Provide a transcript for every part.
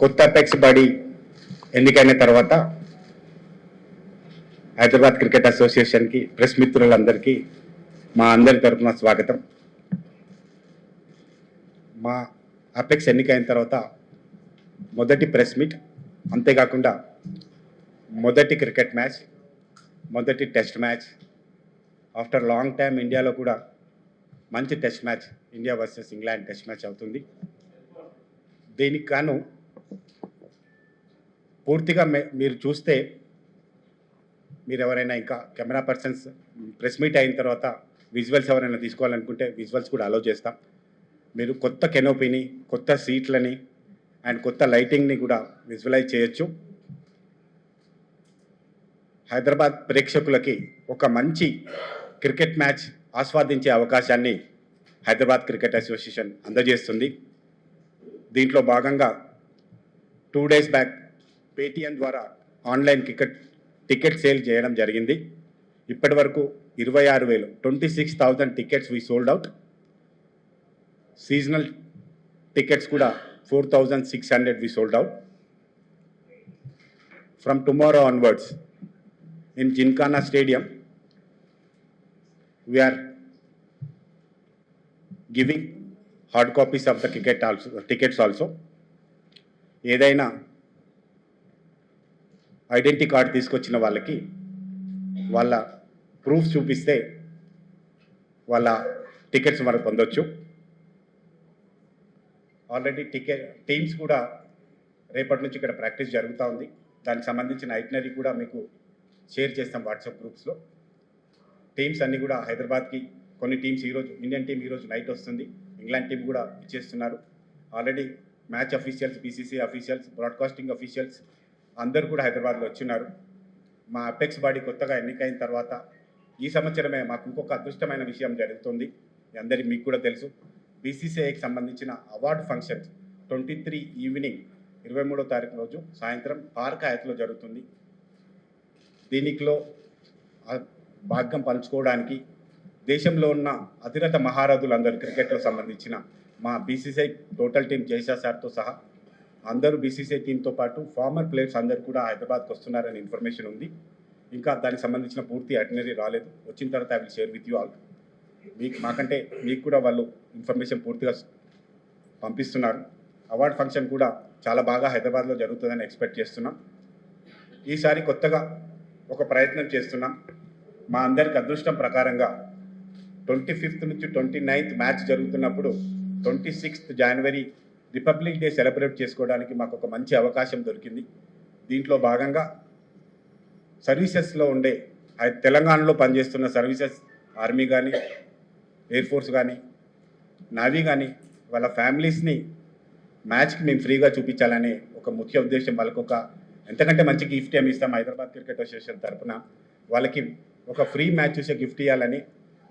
కొత్త అపెక్స్ బడి ఎన్నికైన తర్వాత హైదరాబాద్ క్రికెట్ అసోసియేషన్కి ప్రెస్ మిత్రులందరికీ మా అందరి తరపున స్వాగతం. మా అపెక్స్ ఎన్నికైన తర్వాత మొదటి ప్రెస్ మీట్ అంతేకాకుండా మొదటి క్రికెట్ మ్యాచ్ మొదటి test match after long time ఇండియాలో కూడా మంచి test match India versus England test match అవుతుంది. దీనికి గాను పూర్తిగా మే- మీరు చూస్తే మీరు ఎవరైనా ఇంకా కెమెరా పర్సన్స్ ప్రెస్ మీట్ అయిన తర్వాత విజువల్స్ ఎవరైనా తీసుకోవాలనుకుంటే విజువల్స్ కూడా అలో చేస్తాం. మీరు కొత్త కెనోపీని కొత్త సీట్లని అండ్ కొత్త లైటింగ్ని కూడా విజువలైజ్ చేయొచ్చు. హైదరాబాద్ ప్రేక్షకులకి ఒక మంచి క్రికెట్ మ్యాచ్ ఆస్వాదించే అవకాశాన్ని హైదరాబాద్ క్రికెట్ అసోసియేషన్ అందజేస్తుంది. దీంట్లో భాగంగా టూ డేస్ బ్యాక్ పేటిఎం ద్వారా ఆన్లైన్ టికెట్ టికెట్ సేల్ చేయడం జరిగింది. ఇప్పటి వరకు ఇరవై ఆరు వేలు twenty six thousand tickets we sold out. Seasonal tickets కూడా four thousand six hundred we sold out. From tomorrow onwards in gymkhana stadium we are giving hard copies of the cricket also tickets also. ఏదైనా identity card తీసుకొచ్చిన వాళ్ళకి వాళ్ళ proof చూపిస్తే వాళ్ళ tickets మనం పొందొచ్చు. Already ticket teams కూడా రేపటి నుంచి ఇక్కడ ప్రాక్టీస్ జరుగుతూ ఉంది. దానికి సంబంధించిన ఐటనరీ కూడా మీకు షేర్ చేస్తాం వాట్సాప్ గ్రూప్స్లో. టీమ్స్ అన్నీ కూడా హైదరాబాద్కి కొన్ని టీమ్స్ ఈరోజు ఇండియన్ టీం ఈరోజు నైట్ వస్తుంది. ఇంగ్లాండ్ టీం కూడా ఇచ్చేస్తున్నారు. Already match officials BCC officials broadcasting officials అందరూ కూడా హైదరాబాద్లో వచ్చినారు. మా అపెక్స్ బాడీ కొత్తగా ఎన్నికైన తర్వాత ఈ సంవత్సరమే మాకు ఇంకొక అదృష్టమైన విషయం జరుగుతుంది. మీ అందరి మీకు కూడా తెలుసు. బీసీసీఐకి సంబంధించిన award function twenty three evening ఇరవై మూడో తారీఖు రోజు సాయంత్రం పార్క్ హయత్లో జరుగుతుంది. దీనిలో భాగ్యం పంచుకోవడానికి దేశంలో ఉన్న అతిరథ మహారథులందరూ క్రికెట్లో సంబంధించిన మా బీసీసీఐ టోటల్ టీం జైసా సార్తో సహా అందరూ బీసీసీఐ టీంతో పాటు ఫార్మర్ ప్లేయర్స్ అందరూ కూడా హైదరాబాద్కి వస్తున్నారనే ఇన్ఫర్మేషన్ ఉంది. ఇంకా దానికి సంబంధించిన పూర్తి అటనరీ రాలేదు. వచ్చిన తర్వాత I will share with you all మీకు మాకంటే మీకు కూడా వాళ్ళు ఇన్ఫర్మేషన్ పూర్తిగా పంపిస్తున్నారు. అవార్డ్ ఫంక్షన్ కూడా చాలా బాగా హైదరాబాద్లో జరుగుతుందని ఎక్స్పెక్ట్ చేస్తున్నాం. ఈసారి కొత్తగా ఒక ప్రయత్నం చేస్తున్నాం. మా అందరికి అదృష్టం ప్రకారంగా ట్వంటీ ఫిఫ్త్ నుంచి ట్వంటీ నైన్త్ మ్యాచ్ జరుగుతున్నప్పుడు twenty sixth January Republic Day celebrate చేసుకోవడానికి మాకు ఒక మంచి అవకాశం దొరికింది. దీంట్లో భాగంగా సర్వీసెస్లో ఉండే తెలంగాణలో పనిచేస్తున్న సర్వీసెస్ ఆర్మీ కానీ ఎయిర్ ఫోర్స్ కానీ నావీ కానీ వాళ్ళ ఫ్యామిలీస్ని మ్యాచ్కి మేము ఫ్రీగా చూపించాలనే ఒక ముఖ్య ఉద్దేశం. వాళ్ళకు ఒక ఎంతకంటే మంచి గిఫ్ట్ ఏమి ఇస్తాం? హైదరాబాద్ క్రికెట్ అసోసియేషన్ తరఫున వాళ్ళకి ఒక ఫ్రీ మ్యాచ్ చూసే గిఫ్ట్ ఇవ్వాలని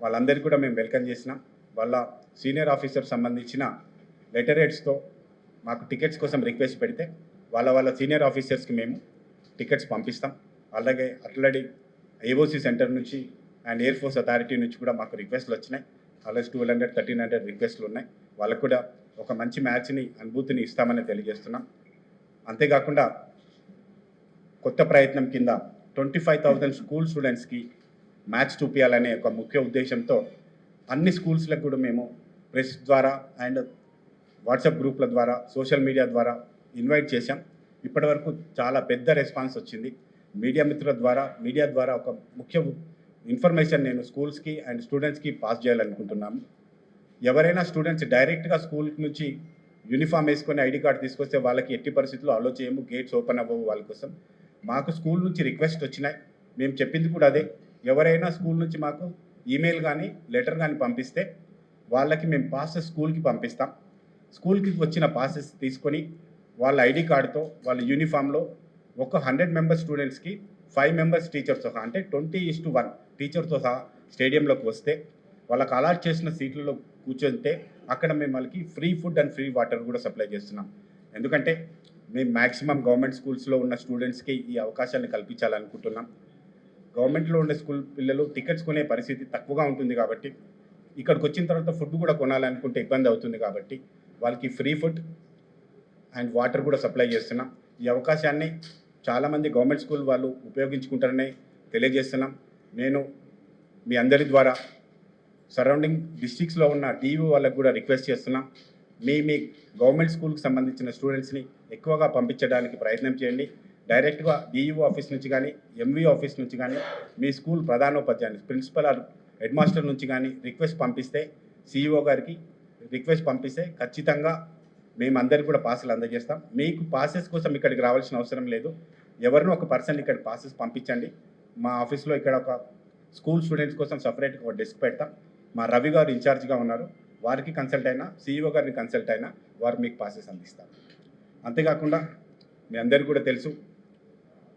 వాళ్ళందరికీ కూడా మేము వెల్కమ్ చేసినాం. వాళ్ళ సీనియర్ ఆఫీసర్ సంబంధించిన లెటరేట్స్తో మాకు టికెట్స్ కోసం రిక్వెస్ట్ పెడితే వాళ్ళ వాళ్ళ సీనియర్ ఆఫీసర్స్కి మేము టికెట్స్ పంపిస్తాం. అలాగే ఆల్రెడీ ఏఓసీ సెంటర్ నుంచి అండ్ ఎయిర్ ఫోర్స్ అథారిటీ నుంచి కూడా మాకు రిక్వెస్ట్లు వచ్చినాయి. అలాగే టూ హండ్రెడ్ థర్టీన్ హండ్రెడ్ రిక్వెస్ట్లు ఉన్నాయి. వాళ్ళకు కూడా ఒక మంచి మ్యాచ్ని అనుభూతిని ఇస్తామని తెలియజేస్తున్నాం. అంతేకాకుండా కొత్త ప్రయత్నం కింద ట్వంటీ ఫైవ్ థౌజండ్ స్కూల్ స్టూడెంట్స్కి మ్యాచ్ చూపించాలనే ఒక ముఖ్య ఉద్దేశంతో అన్ని స్కూల్స్లకు కూడా మేము ప్రెస్ ద్వారా అండ్ వాట్సాప్ గ్రూప్ల ద్వారా సోషల్ మీడియా ద్వారా ఇన్వైట్ చేశాం. ఇప్పటివరకు చాలా పెద్ద రెస్పాన్స్ వచ్చింది. మీడియా మిత్రుల ద్వారా మీడియా ద్వారా ఒక ముఖ్య ఇన్ఫర్మేషన్ నేను స్కూల్స్కి అండ్ స్టూడెంట్స్కి పాస్ చేయాలనుకుంటున్నాము ఎవరైనా స్టూడెంట్స్ డైరెక్ట్గా స్కూల్ నుంచి యూనిఫామ్ వేసుకొని ఐడి కార్డు తీసుకొస్తే వాళ్ళకి ఎట్టి పరిస్థితుల్లో అలో చేయము గేట్స్ ఓపెన్ అవ్వవు వాళ్ళ కోసం. మాకు స్కూల్ నుంచి రిక్వెస్ట్ వచ్చినాయి. మేము చెప్పింది కూడా అదే. ఎవరైనా స్కూల్ నుంచి మాకు ఈమెయిల్ కానీ లెటర్ కానీ పంపిస్తే వాళ్ళకి మేము పాస్ స్కూల్కి పంపిస్తాం. స్కూల్కి వచ్చిన పాసెస్ తీసుకొని వాళ్ళ ఐడి కార్డుతో వాళ్ళ యూనిఫామ్లో ఒక హండ్రెడ్ మెంబర్స్ స్టూడెంట్స్కి ఫైవ్ మెంబర్స్ టీచర్స్తో సహా అంటే ట్వంటీ ఇస్ టు వన్ టీచర్తో సహా స్టేడియంలోకి వస్తే వాళ్ళకి అలాట్ చేసిన సీట్లలో కూర్చుంటే అక్కడ మేము వాళ్ళకి free food and free water కూడా సప్లై చేస్తున్నాం. ఎందుకంటే మేము మ్యాక్సిమం గవర్నమెంట్ స్కూల్స్లో ఉన్న స్టూడెంట్స్కి ఈ అవకాశాన్ని కల్పించాలనుకుంటున్నాం. గవర్నమెంట్లో ఉండే స్కూల్ పిల్లలు టికెట్స్ కొనే పరిస్థితి తక్కువగా ఉంటుంది కాబట్టి ఇక్కడికి వచ్చిన తర్వాత ఫుడ్ కూడా కొనాలనుకుంటే ఇబ్బంది అవుతుంది కాబట్టి వాళ్ళకి ఫ్రీ ఫుడ్ అండ్ వాటర్ కూడా సప్లై చేస్తున్నాం. ఈ అవకాశాన్ని చాలామంది గవర్నమెంట్ స్కూల్ వాళ్ళు ఉపయోగించుకుంటారని తెలియజేస్తున్నాం. నేను మీ అందరి ద్వారా సరౌండింగ్ డిస్ట్రిక్ట్స్లో ఉన్న టీవీ వాళ్ళకు కూడా రిక్వెస్ట్ చేస్తున్నాం. మీ మీ గవర్నమెంట్ స్కూల్కి సంబంధించిన స్టూడెంట్స్ని ఎక్కువగా పంపించడానికి ప్రయత్నం చేయండి. డైరెక్ట్గా డిఈఓ ఆఫీస్ నుంచి కానీ ఎంవీ ఆఫీస్ నుంచి కానీ మీ స్కూల్ ప్రధానోపాధ్యాయుని ప్రిన్సిపల్ హెడ్ మాస్టర్ నుంచి కానీ రిక్వెస్ట్ పంపిస్తే సిఇఓ గారికి రిక్వెస్ట్ పంపిస్తే ఖచ్చితంగా మేమందరికి కూడా పాసులు అందజేస్తాం. మీకు పాసెస్ కోసం ఇక్కడికి రావాల్సిన అవసరం లేదు. ఎవరినో ఒక పర్సన్ ఇక్కడ పాసెస్ పంపించండి. మా ఆఫీస్లో ఇక్కడ ఒక స్కూల్ స్టూడెంట్స్ కోసం సపరేట్గా ఒక డెస్క్ పెడతాం. మా రవి గారు ఇన్ఛార్జ్గా ఉన్నారు. వారికి కన్సల్ట్ అయినా సీఈఓ గారిని కన్సల్ట్ అయినా వారు మీకు పాసెస్ అందిస్తారు. అంతేకాకుండా మీ అందరికీ కూడా తెలుసు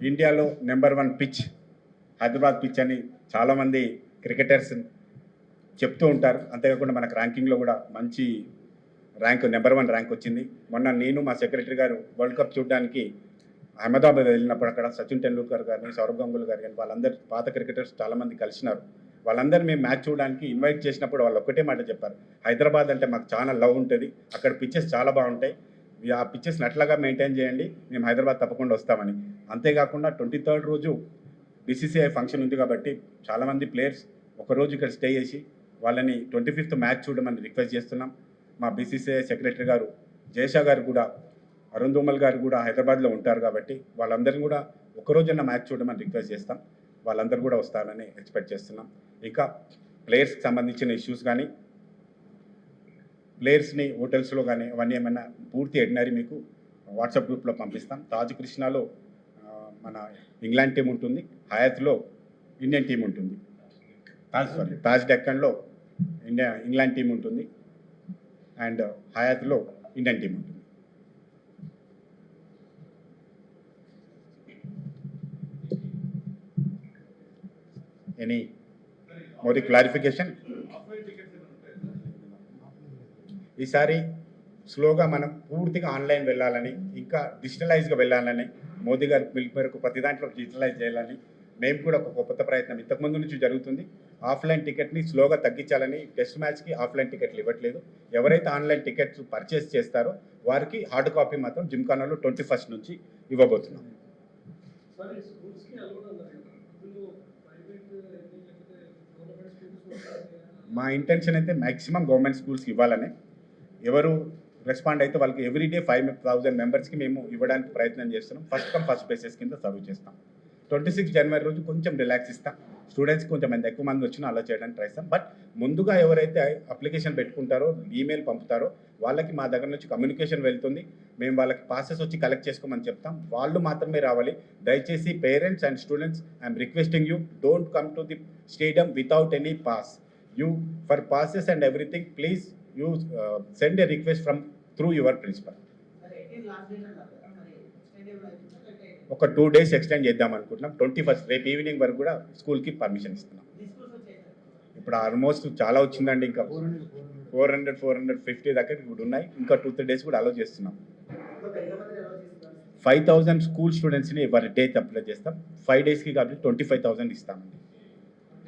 ఇండియాలో number one pitch Hyderabad pitch అని చాలామంది క్రికెటర్స్ చెప్తూ ఉంటారు. అంతేకాకుండా మనకు ర్యాంకింగ్లో కూడా మంచి ర్యాంక్ నెంబర్ వన్ ర్యాంక్ వచ్చింది. మొన్న నేను మా సెక్రటరీ గారు వరల్డ్ కప్ చూడడానికి అహ్మదాబాద్ వెళ్ళినప్పుడు అక్కడ సచిన్ టెండూల్కర్ గారిని సౌరవ్ గంగూలీ గారు కానీ వాళ్ళందరూ పాత క్రికెటర్స్ చాలామంది కలిసినారు. వాళ్ళందరూ మేము మ్యాచ్ చూడడానికి ఇన్వైట్ చేసినప్పుడు వాళ్ళు ఒకటే మాట చెప్పారు. హైదరాబాద్ అంటే మాకు చాలా లవ్ ఉంటుంది. అక్కడ పిచ్చెస్ చాలా బాగుంటాయి. ఆ పిచ్చెస్ని అట్లాగా మెయింటైన్ చేయండి. మేము హైదరాబాద్ తప్పకుండా వస్తామని. అంతేకాకుండా ట్వంటీ థర్డ్ రోజు బీసీసీఐ ఫంక్షన్ ఉంది కాబట్టి చాలామంది ప్లేయర్స్ ఒకరోజు ఇక్కడ స్టే చేసి వాళ్ళని ట్వంటీ ఫిఫ్త్ మ్యాచ్ చూడమని రిక్వెస్ట్ చేస్తున్నాం. మా బీసీసీఐ సెక్రటరీ గారు జయషా గారు కూడా అరుణ్ ధూమల్ గారు కూడా హైదరాబాద్లో ఉంటారు కాబట్టి వాళ్ళందరినీ కూడా ఒకరోజన్న మ్యాచ్ చూడమని రిక్వెస్ట్ చేస్తాం. వాళ్ళందరూ కూడా వస్తారని ఎక్స్పెక్ట్ చేస్తున్నాం. ఇంకా ప్లేయర్స్కి సంబంధించిన ఇష్యూస్ కానీ ప్లేయర్స్ని హోటల్స్లో కానీ అవన్నీ ఏమైనా పూర్తి ఎడినరీ మీకు వాట్సాప్ గ్రూప్లో పంపిస్తాం. తాజ్ కృష్ణాలో మన ఇంగ్లాండ్ టీం ఉంటుంది. హయాత్లో ఇండియన్ టీం ఉంటుంది. తాజ్ సారీ తాజ్ డెక్కన్లో ఇండియా ఇంగ్లాండ్ టీం ఉంటుంది. అండ్ హయాత్లో ఇండియన్ టీం ఉంటుంది. ఎనీ మోదీ క్లారిఫికేషన్ ఈసారి స్లోగా మనం పూర్తిగా ఆన్లైన్ వెళ్ళాలని ఇంకా డిజిటలైజ్గా వెళ్ళాలని మోదీ గారి పిలుపు మేరకు ప్రతి దాంట్లో డిజిటలైజ్ చేయాలని మేము కూడా ఒక కొత్త ప్రయత్నం. ఇంతకుముందు నుంచి జరుగుతుంది. ఆఫ్లైన్ టికెట్ని స్లోగా తగ్గించాలని టెస్ట్ మ్యాచ్కి ఆఫ్లైన్ టికెట్లు ఇవ్వట్లేదు. ఎవరైతే ఆన్లైన్ టికెట్స్ పర్చేస్ చేస్తారో వారికి హార్డ్ కాపీ మాత్రం జిమ్ఖానాలో ట్వంటీ ఫస్ట్ నుంచి ఇవ్వబోతున్నాం. మా ఇంటెన్షన్ అయితే మ్యాక్సిమం గవర్నమెంట్ స్కూల్స్కి ఇవ్వాలని. ఎవరు రెస్పాండ్ అయితే వాళ్ళకి ఎవ్రీడే ఫైవ్ థౌజండ్ మెంబర్స్కి మేము ఇవ్వడానికి ప్రయత్నం చేస్తున్నాం. ఫస్ట్ కమ్ ఫస్ట్ బేసిస్ కింద సర్వ్ చేస్తాం. ట్వంటీ సిక్స్ జనవరి రోజు కొంచెం రిలాక్స్ ఇస్తాం. స్టూడెంట్స్ కొంచెం ఎంత ఎక్కువ మంది వచ్చినా అలా చేయడానికి ట్రై చేస్తాం. బట్ ముందుగా ఎవరైతే అప్లికేషన్ పెట్టుకుంటారో ఈమెయిల్ పంపుతారో వాళ్ళకి మా దగ్గర నుంచి కమ్యూనికేషన్ వెళ్తుంది. మేము వాళ్ళకి పాసెస్ వచ్చి కలెక్ట్ చేసుకోమని చెప్తాం. వాళ్ళు మాత్రమే రావాలి. దయచేసి parents and students I'm requesting you don't come to the stadium without any pass you for passes and everything please you send a request from through your principal ఒక టూ డేస్ ఎక్స్టెండ్ చేద్దాం అనుకుంటున్నాం. Twenty first రేపు evening వరకు కూడా స్కూల్కి permission ఇస్తున్నాం. ఇప్పుడు almost చాలా వచ్చిందండి ఇంకా. Four hundred four hundred fifty దగ్గర ఇప్పుడు ఉన్నాయి. ఇంకా టూ త్రీ డేస్ కూడా అలో చేస్తున్నాం. ఫైవ్ థౌజండ్ స్కూల్ స్టూడెంట్స్ని ఎవరి డే అప్లై చేస్తాం? ఫైవ్ డేస్కి కాబట్టి ట్వంటీ ఫైవ్ థౌజండ్ ఇస్తామండి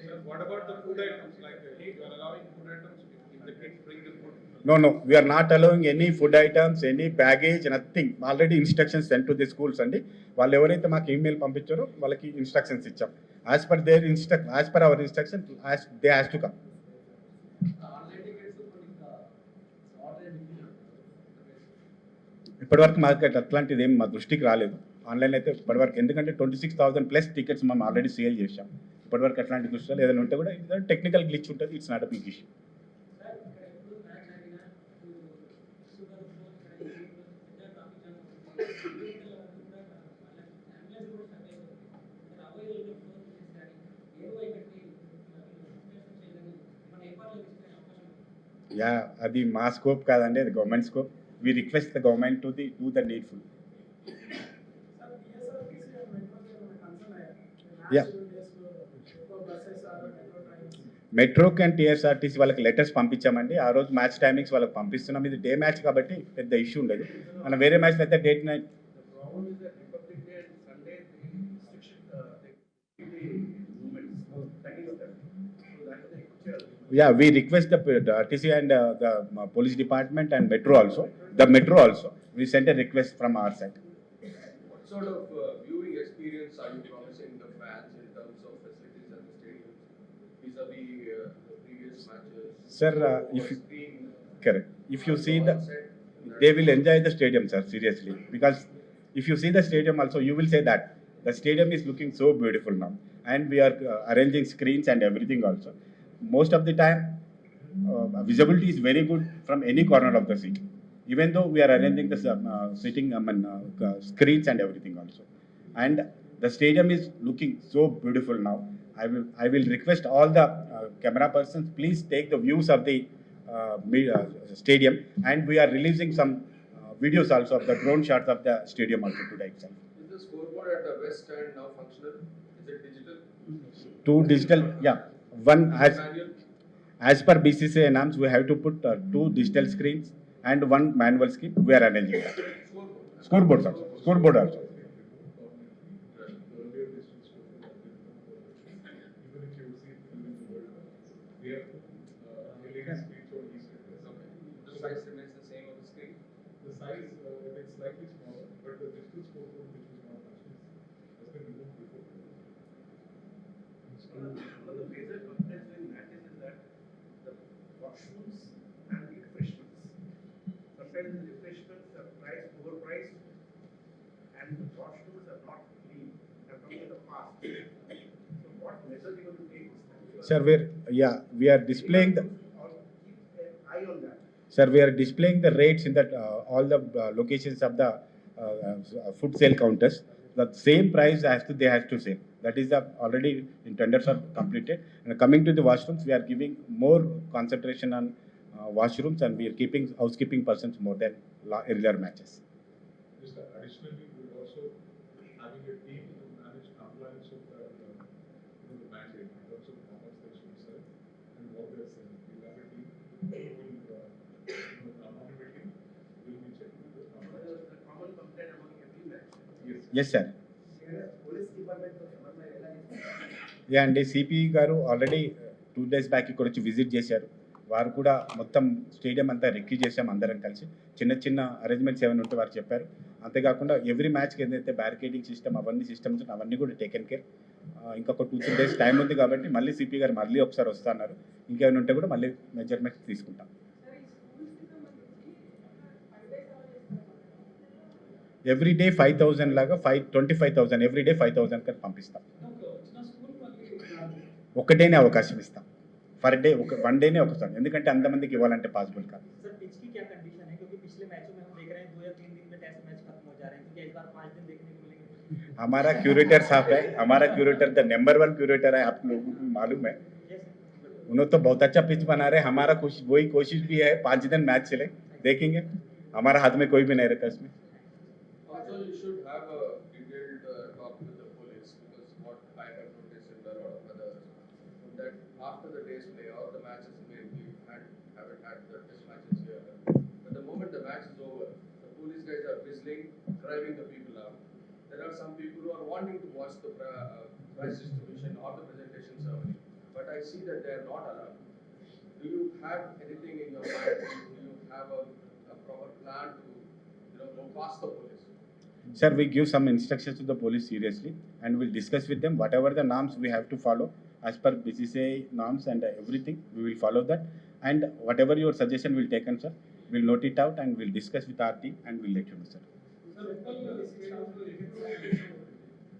Sir, what about the food items? Like, uh, you are allowing food items if the kids bring the no no we are not allowing any food items any baggage nothing already instructions send to the schools అండి. వాళ్ళు ఎవరైతే మాకు email పంపించారో వాళ్ళకి instructions ఇచ్చాం. As per their instruct as per our instruction they has to come ఇప్పటివరకు market అట్లాంటిది ఏం మా దృష్టికి రాలేదు. ఆన్లైన్ అయితే ఇప్పటివరకు ఎందుకంటే twenty six thousand plus tickets మనం ఆల్రెడీ సేల్ చేసాం ఇప్పటివరకు అట్లాంటి దృష్టిలో ఏదైనా ఉంటే కూడా టెక్నికల్ గ్లిచ్ ఉంటుంది it's not a big issue yeah అది మా స్కోప్ కాదండి అది government scope we request the government to the do the needful yeah మెట్రోకి and TSRTC వాళ్ళకి లెటర్స్ పంపించామండి. ఆ రోజు మ్యాచ్ టైమింగ్స్ వాళ్ళకి పంపిస్తున్నాం. ఇది డే మ్యాచ్ కాబట్టి పెద్ద ఇష్యూ ఉండదు. మనం వేరే మ్యాచ్ అయితే date night yeah, we request the, uh, the RTC and uh, the uh, police department and metro also. The metro also. We sent a request from our side. What sort of uh, viewing experience are you promising the fans in terms of facilities at the stadium vis-a-vis uh, previous matches? Sir, uh, if you, correct. If you see the, they will enjoy the stadium, sir. Seriously, because if you see the stadium also, you will say that the stadium is looking so beautiful now, and we are uh, arranging screens and everything also. Most of the time, uh, visibility is very good from any corner of the seat. Even though we are arranging the uh, sitting I mean, uh, screens and everything also. And the stadium is looking so beautiful now. I will, I will request all the uh, camera persons, please take the views of the uh, uh, stadium. And we are releasing some uh, videos also of the drone shots of the stadium also today itself. Is the scoreboard at the west stand now functional? Is it digital? Two digital, yeah, one as, as per BCCI norms, we have to put uh, two digital screens and one manual screen. We are arranging that. Scoreboard. Scoreboards also, scoreboard also. earlier districts even if you see in the world, we have uh, LED screens on each side. Okay. The size remains the same of the screen? The size, uh, it is slightly smaller, but the digital scoreboard which was not touched has been removed before. One of the major complaints in matches is that the washrooms and the refreshments. Sometimes the refreshments are priced, overpriced, and the washrooms are not clean, have come in the past. So what measures you going to take? this time? Sir, we're, yeah, we are displaying the. Sir, we are displaying the rates in that, uh, all the uh, locations of the uh, uh, food sale counters. The same price as they have to sell. That is the, already in tenders are completed. And coming to the washrooms, we are giving more concentration on uh, washrooms and we are keeping housekeeping persons more than earlier matches. Yes sir yeah అండి CP గారు already two days back ఇక్కడ వచ్చి visit చేశారు. వారు కూడా మొత్తం stadium అంతా recce చేశాం అందరం కలిసి. చిన్న చిన్న అరేంజ్మెంట్స్ ఏమైనా ఉంటే వారు చెప్పారు. అంతేకాకుండా ఎవ్రీ మ్యాచ్కి ఏదైతే బ్యారికేడింగ్ సిస్టమ్ అవన్నీ సిస్టమ్స్ అవన్నీ కూడా టేకెన్ కేర్ ఇంకొక టూ త్రీ డేస్ టైం ఉంది కాబట్టి మళ్ళీ సిపి గారు మళ్ళీ ఒకసారి వస్తున్నారు ఇంకేమైనా ఉంటే కూడా మళ్ళీ మెజర్మెంట్స్ తీసుకుంటాం. ఎవ్రీ డే ఫైవ్ థౌజండ్ లాగా five twenty five thousand every day five thousand కన్నా పంపిస్తాం ఒకటేనే అవకాశం ఇస్తాం ఫర్ డే ఒక వన్ డేనే ఒకసారి ఎందుకంటే అంతమందికి ఇవ్వాలంటే పాసిబుల్ కాదు सर पिच की क्या कंडीशन है क्योंकि पिछले मैचों में हम देख रहे हैं दो या तीन दिन में टेस्ट मैच खत्म हो जा रहे हैं तो क्या इस बार पाँच दिन देखने को मिलेंगे हमारा क्यूरेटर साहब है हमारा curator the number one curator है आप लोगों को मालूम है Yes, उन्होंने तो बहुत अच्छा पिच बना रहे हैं हमारा कोशिश वही कोशिश भी है पाँच दिन मैच चले देखेंगे हमारा हाथ में कोई भी नहीं रहता इसमें after the day's play or the matches may we had haven't had the test matches here. But the moment the match is over, the police guys are whistling, driving the people out. There are some people who are wanting to watch the uh, prize distribution or the presentation ceremony, but I see that they are not allowed. Do you have anything in your mind? Do you have a, a proper plan to, you know, go past the police? Sir, we give some instructions to the police seriously and we'll discuss with them whatever the norms we have to follow as per BCCI norms and everything, we will follow that. And whatever your suggestion will take, sir, we'll note it out and we'll discuss with our team and we'll let you know, sir.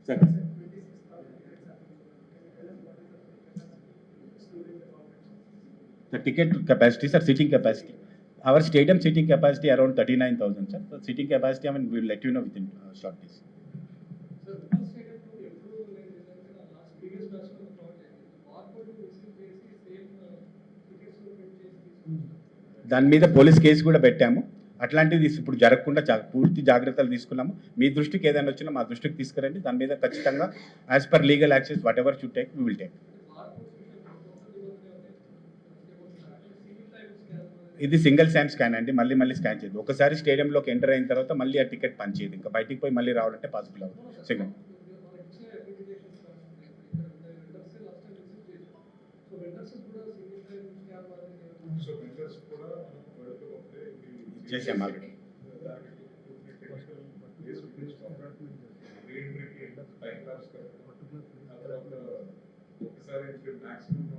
Sir. The ticket capacity, sir, seating capacity. Our stadium seating capacity around thirty-nine thousand, sir. The seating capacity, I mean, we'll let you know within uh, short days. దాని మీద police case కూడా పెట్టాము. అట్లాంటిది ఇప్పుడు జరగకుండా పూర్తి జాగ్రత్తలు తీసుకున్నాము. మీ దృష్టికి ఏదైనా వచ్చినా మా దృష్టికి తీసుకురండి. దాని మీద ఖచ్చితంగా as per legal access whatever should take we will take single scan ఇది సింగిల్ శామ్ స్కాన్ అండి. మళ్ళీ మళ్ళీ స్కాన్ చేయదు ఒకసారి స్టేడియంలోకి ఎంటర్ అయిన తర్వాత మళ్ళీ ఆ టికెట్ పనిచేయదు. ఇంకా బయటికి పోయి మళ్ళీ రావాలంటే పాసిబుల్ అవ్వదు. సెకండ్ సో మెంటర్స్ కూడా వరల్డ్ కప్ అప్పుడే చేసాం ఆల్రెడీ ఒకసారి maximum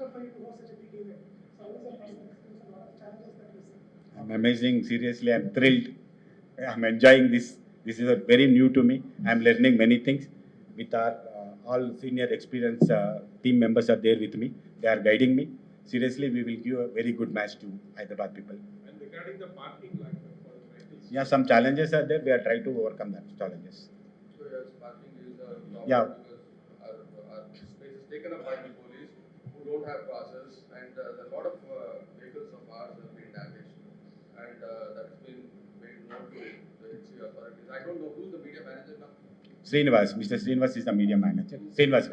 it's first you to host such a big event. So how is the first experience and what are the challenges that you see? I'm amazing. Seriously, I'm thrilled. I'm enjoying this. This is a very new to me. I'm learning many things. With our uh, all senior experienced uh, team members are there with me. They are guiding me. Seriously, we will give a very good match to Hyderabad people. And regarding the parking like for the vehicles. Yeah, some challenges are there. We are trying to overcome that challenges. So yes, parking is a problem Yeah. because our, our space is taken up by the police who don't have passes and uh, a lot of uh, vehicles of ours have been damaged. And uh, that's been made known to the HC authorities. I don't know who's the media manager now. Srinivas, Mr. Srinivas is the media manager. Srinivas,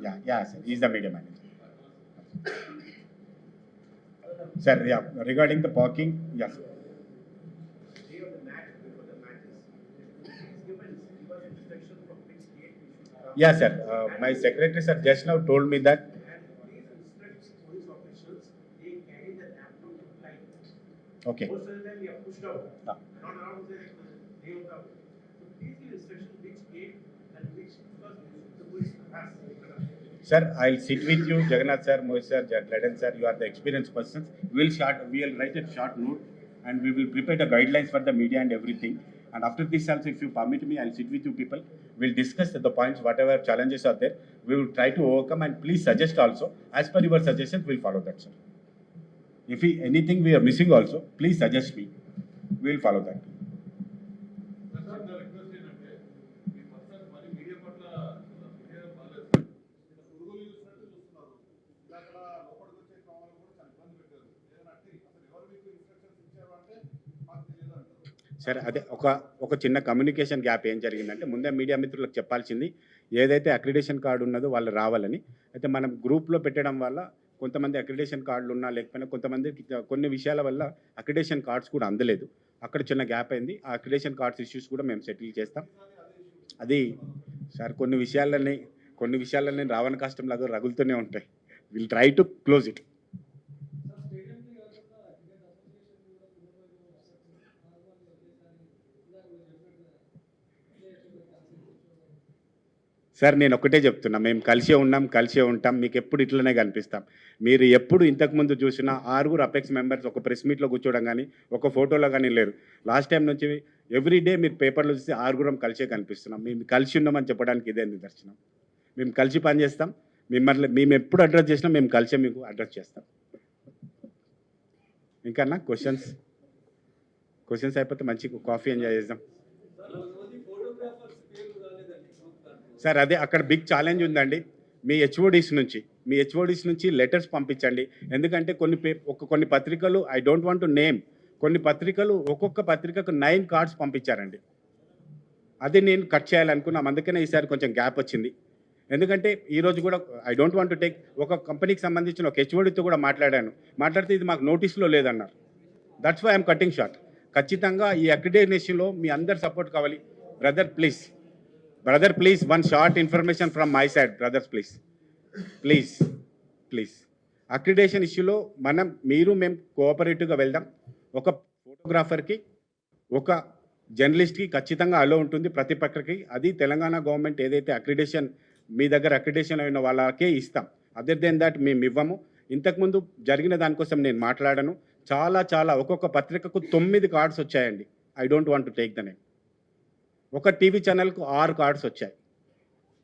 yeah, yeah, sir. He is the media manager. Sir, yeah, regarding the parking, yes. Come. Yeah, sir. Uh, my secretary, sir, just now told me that And please instruct police officials, they carry the apron line. Okay. Most of the time we are pushed out, Ah. not around the day of the. So please give instruction which gate and which, because the police has. Sir, I'll sit with you, Jagannath sir, Mohit sir, Laden sir, you are the experienced persons. We'll short, we'll write a short note and we will prepare the guidelines for the media and everything. And after this also, if you permit me, I'll sit with you people. We'll discuss the points, whatever challenges are there. We will try to overcome and please suggest also. As per your suggestions, we'll follow that, sir. If we, anything we are missing also, please suggest me. We'll follow that. Sir నా request ఏంటంటే మీ మాకు తెలియదు అంటారు సరే అదే ఒక ఒక చిన్న కమ్యూనికేషన్ గ్యాప్ ఏం జరిగిందంటే ముందే మీడియా మిత్రులకు చెప్పాల్సింది ఏదైతే అక్రిడేషన్ కార్డు ఉన్నదో వాళ్ళు రావాలని అయితే మనం గ్రూప్లో పెట్టడం వల్ల కొంతమంది అక్రిడేషన్ కార్డులు ఉన్నా లేకపోయినా కొంతమంది కొన్ని విషయాల వల్ల అక్రిడేషన్ కార్డ్స్ కూడా అందలేదు. అక్కడ చిన్న గ్యాప్ అయింది. ఆ అక్రిడేషన్ కార్డ్స్ ఇష్యూస్ కూడా మేము సెటిల్ చేస్తాం. అది సార్ కొన్ని విషయాలని కొన్ని విషయాలని రావణ కష్టం లాగా రగులుతూనే ఉంటాయి. Will try to close it sir stadium కి కాకుండా క్రికెట్ అసోసియేషన్ కూడా ముంబైలో వస్తారు నార్మల్ ఒకేసారి ఇలా చెప్పినట్టు సార్ నేను ఒకటే చెప్తున్నా. మేము కలిసే ఉన్నాం కలిసే ఉంటాం. మీకు ఎప్పుడు ఇట్లనే కనిపిస్తాం. మీరు ఎప్పుడు ఇంతకుముందు చూసినా ఆరుగురు అపెక్స్ మెంబర్స్ ఒక ప్రెస్ మీట్లో కూర్చోవడం కానీ ఒక ఫోటోలో కానీ లేరు. లాస్ట్ టైం నుంచి ఎవ్రీ డే మీరు పేపర్లో చూస్తే ఆరుగురం కలిసే కనిపిస్తున్నాం. మేము కలిసి ఉన్నామని చెప్పడానికి ఇదే నిదర్శనం. మేము కలిసి పనిచేస్తాం మిమ్మల్ని మేము ఎప్పుడు అడ్రస్ చేసినా మేము కలిసే మీకు అడ్రస్ చేస్తాం. ఇంకా క్వశ్చన్స్ క్వశ్చన్స్ అయిపోతే మంచి కాఫీ ఎంజాయ్ చేద్దాం. సార్ అదే అక్కడ బిగ్ ఛాలెంజ్ ఉందండి. మీ హెచ్ఓడిస్ నుంచి మీ హెచ్ఓడిస్ నుంచి లెటర్స్ పంపించండి. ఎందుకంటే కొన్ని పే ఒక కొన్ని పత్రికలు I don't want to name కొన్ని పత్రికలు ఒక్కొక్క పత్రికకు నైన్ కార్డ్స్ పంపించారండి. అది నేను కట్ చేయాలనుకున్నాం. అందుకనే ఈసారి కొంచెం గ్యాప్ వచ్చింది. ఎందుకంటే ఈరోజు కూడా I don't want to take ఒక కంపెనీకి సంబంధించిన ఒక హెచ్ఓడితో కూడా మాట్లాడాను. మాట్లాడితే ఇది మాకు నోటీస్లో లేదన్నారు. That's why I'm cutting short ఖచ్చితంగా ఈ అక్రిడేషన్లో మీ అందరి సపోర్ట్ కావాలి. Brother please brother please one short information from my side brothers please please please accreditation ఇష్యూలో మనం మీరు మేము కోఆపరేటివ్గా వెళ్దాం. ఒక ఫోటోగ్రాఫర్కి ఒక జర్నలిస్ట్కి ఖచ్చితంగా అలో ఉంటుంది. ప్రతి పక్కకి. అది తెలంగాణ గవర్నమెంట్ ఏదైతే అక్రిడేషన్ మీ దగ్గర అక్రిడేషన్ అయిన వాళ్ళకే ఇస్తాం. అదర్ దెన్ దట్ మేము ఇవ్వము. ఇంతకుముందు జరిగిన దానికోసం నేను మాట్లాడను. చాలా చాలా ఒక్కొక్క పత్రికకు తొమ్మిది కార్డ్స్ వచ్చాయండి. I don't want to take the name ఒక టీవీ ఛానల్కు ఆరు కార్డ్స్ వచ్చాయి.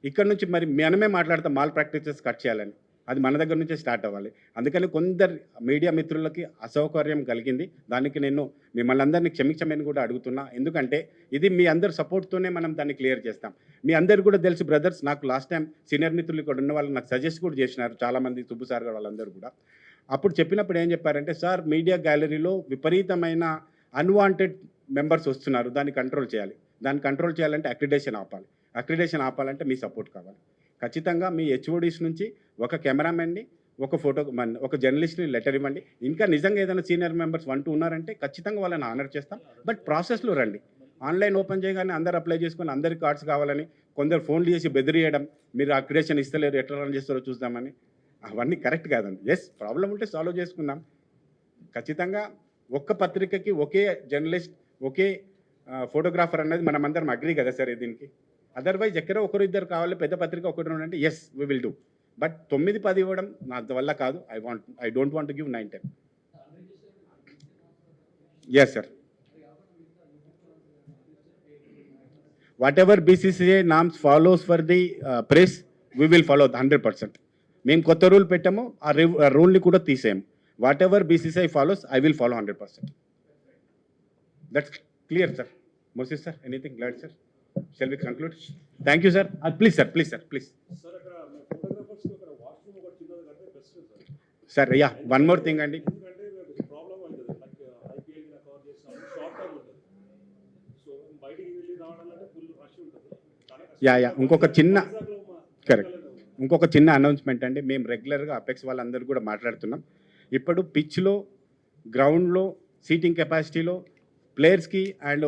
ఇక్కడ నుంచి మరి మనమే మాట్లాడతాం మాల్ ప్రాక్టీసెస్ కట్ చేయాలని. అది మన దగ్గర నుంచే స్టార్ట్ అవ్వాలి. అందుకని కొందరు మీడియా మిత్రులకి అసౌకర్యం కలిగింది. దానికి నేను మిమ్మల్ని అందరినీ క్షమించమని కూడా అడుగుతున్నా. ఎందుకంటే ఇది మీ అందరి సపోర్ట్తోనే మనం దాన్ని క్లియర్ చేస్తాం. మీ అందరు కూడా తెలుసు బ్రదర్స్ నాకు లాస్ట్ టైం సీనియర్ మిత్రులు ఇక్కడ ఉన్న వాళ్ళు నాకు సజెస్ట్ కూడా చేసినారు. చాలామంది సుబ్బు సార్ గారు వాళ్ళందరూ కూడా. అప్పుడు చెప్పినప్పుడు ఏం చెప్పారంటే సార్ మీడియా గ్యాలరీలో విపరీతమైన అన్వాంటెడ్ మెంబర్స్ వస్తున్నారు. దాన్ని కంట్రోల్ చేయాలి. దాన్ని కంట్రోల్ చేయాలంటే అక్రిడేషన్ ఆపాలి. అక్రిడేషన్ ఆపాలంటే మీ సపోర్ట్ కావాలి. ఖచ్చితంగా మీ హెచ్ఓడీస్ నుంచి ఒక కెమెరామెన్ని ఒక ఫోటో మన ఒక జర్నలిస్ట్ని లెటర్ ఇవ్వండి. ఇంకా నిజంగా ఏదైనా సీనియర్ మెంబర్స్ వన్ టూ ఉన్నారంటే ఖచ్చితంగా వాళ్ళని ఆనర్ చేస్తాం. బట్ ప్రాసెస్లో రండి. ఆన్లైన్ ఓపెన్ చేయగానే అందరు అప్లై చేసుకొని అందరికి కార్డ్స్ కావాలని కొందరు ఫోన్లు చేసి బెదిరియడం మీరు అక్రిడేషన్ ఇస్తలేరు ఎట్లా రన్ చేస్తారో చూద్దామని. అవన్నీ కరెక్ట్ కాదండి. ఎస్ ప్రాబ్లం ఉంటే సాల్వ్ చేసుకుందాం. ఖచ్చితంగా ఒక్క పత్రికకి ఒకే జర్నలిస్ట్ ఒకే ఫోటోగ్రాఫర్ అనేది మనం అందరం అగ్రీ కదా సార్ దీనికి? అదర్వైజ్ ఎక్కడో ఒకరు ఇద్దరు కావాలి పెద్ద పత్రిక ఒకటి రెండు అంటే yes we will do but తొమ్మిది పది ఇవ్వడం నా వల్ల కాదు. I want I don't want give nine ten yes sir whatever BCCI norms follows for the press we will follow hundred percent మేము కొత్త రూల్ పెట్టాము ఆ రూల్ని కూడా తీసేయం whatever BCCI follows I will follow hundred percent that's clear sir Moises sir anything glad sir shall we conclude thank you sir please sir please sir please sir yeah one more thing అండి. చాలా కష్టం. Yeah yeah ఇంకొక చిన్న correct ఇంకొక చిన్న announcement అండి. మేము రెగ్యులర్గా అపెక్స్ వాళ్ళందరూ కూడా మాట్లాడుతున్నాం. ఇప్పుడు పిచ్లో గ్రౌండ్లో సీటింగ్ కెపాసిటీలో ప్లేయర్స్కి అండ్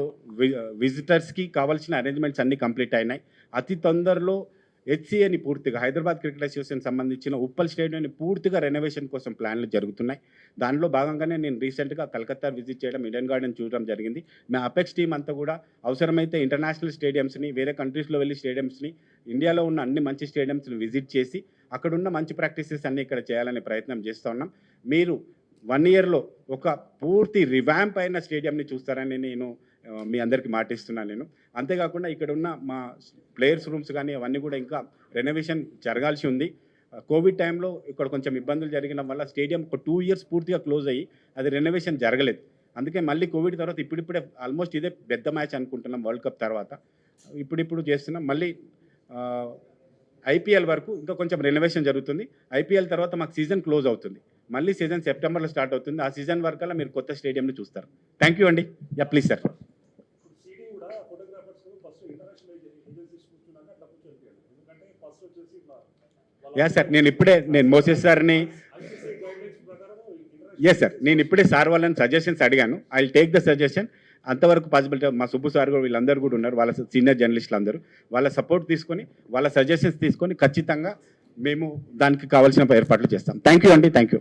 విజిటర్స్కి కావాల్సిన అరేంజ్మెంట్స్ అన్నీ కంప్లీట్ అయినాయి. అతి తొందరలో హెచ్సిఏని పూర్తిగా హైదరాబాద్ క్రికెట్ అసోసియేషన్ సంబంధించిన ఉప్పల్ స్టేడియంని పూర్తిగా రెనోవేషన్ కోసం ప్లాన్లు జరుగుతున్నాయి. దానిలో భాగంగానే నేను రీసెంట్గా కలకత్తా విజిట్ చేయడం ఇండియన్ గార్డెన్ చూడడం జరిగింది. మా అపెక్స్ టీం అంతా కూడా అవసరమైతే ఇంటర్నేషనల్ స్టేడియంస్ని వేరే కంట్రీస్లో వెళ్ళి స్టేడియంస్ని ఇండియాలో ఉన్న అన్ని మంచి స్టేడియంస్ని విజిట్ చేసి అక్కడున్న మంచి ప్రాక్టీసెస్ అన్నీ ఇక్కడ చేయాలనే ప్రయత్నం చేస్తూ ఉన్నాం. మీరు వన్ ఇయర్లో ఒక పూర్తి రివాంప్ అయిన స్టేడియంని చూస్తారని నేను మీ అందరికీ మాటిస్తున్నాను నేను. అంతేకాకుండా ఇక్కడ ఉన్న మా ప్లేయర్స్ రూమ్స్ కానీ అవన్నీ కూడా ఇంకా రెనోవేషన్ జరగాల్సి ఉంది. కోవిడ్ టైంలో ఇక్కడ కొంచెం ఇబ్బందులు జరిగిన వల్ల స్టేడియం ఒక టూ ఇయర్స్ పూర్తిగా క్లోజ్ అయ్యి అది రెనోవేషన్ జరగలేదు. అందుకే మళ్ళీ కోవిడ్ తర్వాత ఇప్పుడిప్పుడే ఆల్మోస్ట్ ఇదే పెద్ద మ్యాచ్ అనుకుంటున్నాం వరల్డ్ కప్ తర్వాత. ఇప్పుడిప్పుడు చేస్తున్నాం. మళ్ళీ ఐపీఎల్ వరకు ఇంకా కొంచెం రెనోవేషన్ జరుగుతుంది. ఐపీఎల్ తర్వాత మాకు సీజన్ క్లోజ్ అవుతుంది. మళ్ళీ సీజన్ సెప్టెంబర్లో స్టార్ట్ అవుతుంది. ఆ సీజన్ వరకల్లా మీరు కొత్త స్టేడియంని చూస్తారు. థ్యాంక్ యూ అండి. Yeah please sir yeah sir నేను ఇప్పుడే నేను మోసెస్ సార్ని ఎస్ సార్ నేను ఇప్పుడే సార్ వాళ్ళని సజెషన్స్ అడిగాను. ఐ టేక్ ద సజెషన్ అంతవరకు పాసిబిలిటీ మా సుబ్బు సార్ కూడా వీళ్ళందరూ కూడా ఉన్నారు. వాళ్ళ సీనియర్ జర్నలిస్టులు అందరూ. వాళ్ళ సపోర్ట్ తీసుకొని వాళ్ళ సజెషన్స్ తీసుకొని ఖచ్చితంగా మేము దానికి కావాల్సిన ఏర్పాట్లు చేస్తాం. థ్యాంక్ యూ అండి. Thank you